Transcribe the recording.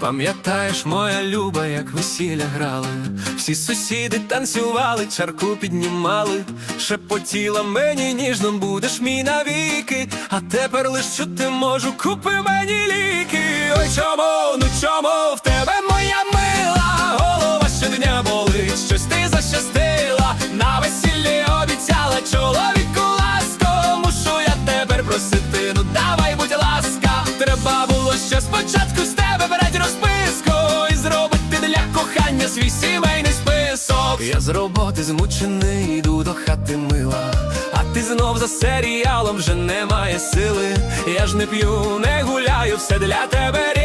Пам'ятаєш, моя люба, як весілля грали, всі сусіди танцювали, чарку піднімали, шепотіла мені ніжно будеш мій навіки, а тепер лиш чути можу, купи мені ліки. Ой, чому, ну чому в тебе моя мила, голова щодня болить, щось ти защастила, на весіллі обіцяла чоловіку ласко, мушу я тепер просити, ну давай, будь ласка, треба було ще спочатку свій сімейний список. Я з роботи змучений, йду до хати мила, а ти знов за серіалом вже немає сили. Я ж не п'ю, не гуляю, все для тебе.